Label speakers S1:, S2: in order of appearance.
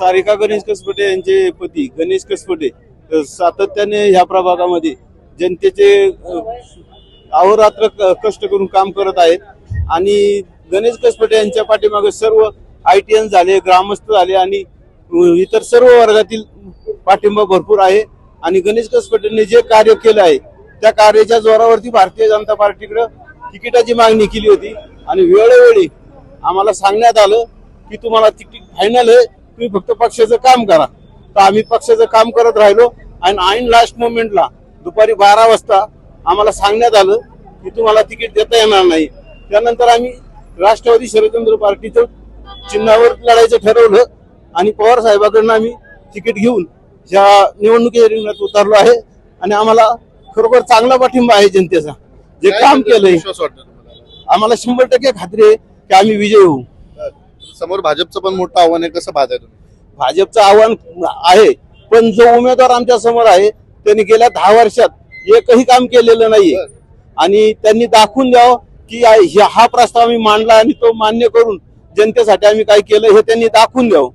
S1: सारिका गणेश कसपटे यांचे पती गणेश कसपटे सातत्याने ह्या प्रभागामध्ये जनतेचे अहोरात्र कष्ट करून काम करत आहेत. आणि गणेश कसपटे यांच्या पाठीमागे सर्व आय टी एन झाले ग्रामस्थ झाले आणि इतर सर्व वर्गातील पाठिंबा भरपूर आहे. आणि गणेश कसपटेंनी जे कार्य केलं आहे त्या कार्याच्या जोरावरती भारतीय जनता पार्टीकडे तिकिटाची मागणी केली होती. आणि वेळोवेळी आम्हाला सांगण्यात आलं की तुम्हाला तिकीट फायनल आहे. तुम्ही फक्त पक्षाचं काम करा. तर आम्ही पक्षाचं काम करत राहिलो आणि ऐन लास्ट मोमेंटला दुपारी बारा वाजता आम्हाला सांगण्यात आलं की तुम्हाला तिकीट देता येणार नाही. त्यानंतर आम्ही राष्ट्रवादी शरदचंद्र पार्टीचं चिन्हावर लढायचं ठरवलं आणि पवार साहेबांकडनं आम्ही तिकीट घेऊन या निवडणुकीच्या रिंगणात उतरलो आहे आणि आम्हाला खरोखर चांगला पाठिंबा आहे जनतेचा. जे काम केलंय. आम्हाला शंभर टक्के खात्री आहे की आम्ही विजय होऊ.
S2: समोर भाजपचं पण मोठं आव्हान आहे कसं पाहताय तुम्ही?
S1: भाजपचं आव्हान आहे पण जो उमेदवार आमच्यासमोर आहे त्यांनी गेल्या दहा वर्षात एकही काम केलेलं नाहीये. आणि त्यांनी दाखवून द्यावं की हा प्रस्ताव आम्ही मांडला आणि तो मान्य करून जनतेसाठी आम्ही काय केलं हे त्यांनी दाखवून द्यावं.